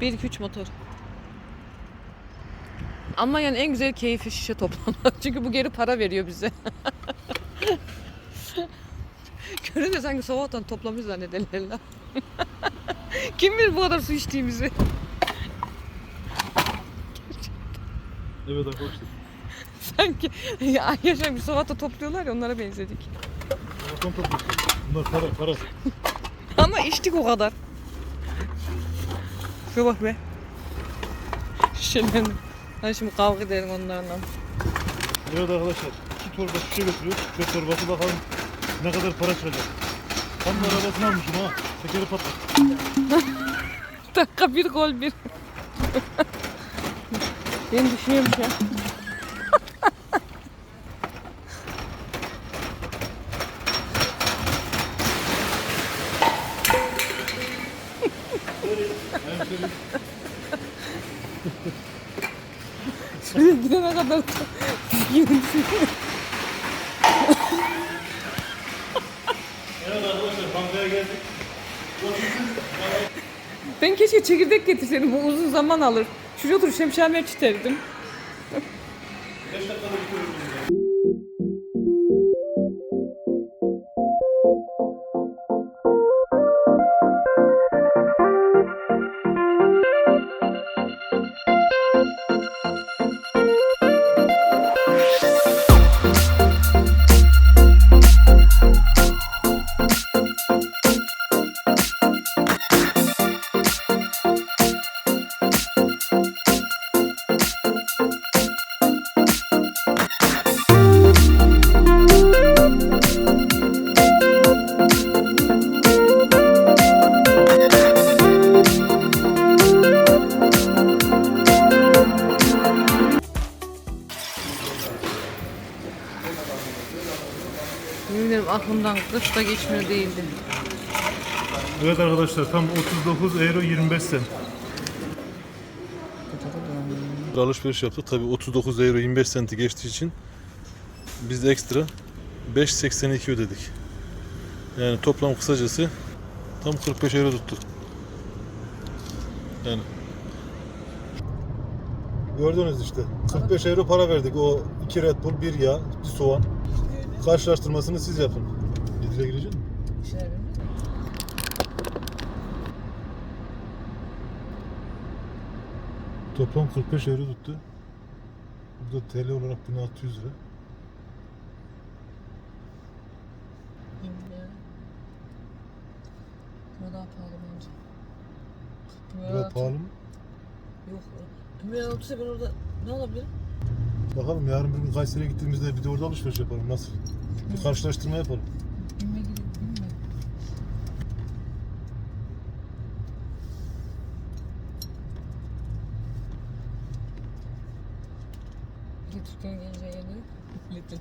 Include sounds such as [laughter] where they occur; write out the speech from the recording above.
1 2 3 motor. Ama yani en güzel keyfi şişe toplamak. [laughs] Çünkü bu geri para veriyor bize. [laughs] Görünce sanki sabahtan toplamış zannederler. [laughs] Kim bilir bu kadar su içtiğimizi. Evet arkadaşlar. Sanki ya yaşam bir sabahta topluyorlar ya onlara benzedik. Bunlar para para. Ama içtik o kadar. Şuna bak be. Şişelendim. Hadi şimdi kavga edelim onlarla. Evet arkadaşlar. iki torba şişe götürüyoruz. Çöp torbası bakalım ne kadar para çıkacak. Tam da arabasını almışım ha. Tekeri patladı. [laughs] Dakika bir gol bir. [laughs] ben düşünüyorum şu an. Şuraya gidene kadar geldik. Ben keşke çekirdek getirseydim. Bu uzun zaman alır. Şuraya oturup şemşamer çiterdim. 5 dakikada bitiriyoruz. Bilmiyorum aklımdan kış da geçmiyor değildi. Evet arkadaşlar tam 39 euro 25 sent. Alışveriş yaptık. Tabi 39 euro 25 senti geçtiği için biz de ekstra 5.82 ödedik. Yani toplam kısacası tam 45 euro tuttu. Yani Gördünüz işte. 45 euro para verdik. O 2 Red Bull, 1 yağ, 1 soğan. Karşılaştırmasını siz yapın. Lidl'e girecek mi? Toplam 45 euro tuttu. Burada TL olarak 1600 lira. Buna daha pahalı bence. Biraz pahalı mı? Yok. Dünya altı ben orada ne alabilirim? Bakalım yarın bir gün Kayseri'ye gittiğimizde bir de orada alışveriş yapalım. Nasıl? Bir karşılaştırma yapalım. Bilme gidip bilme. Bir de Türkiye'ye gelince. Lidl.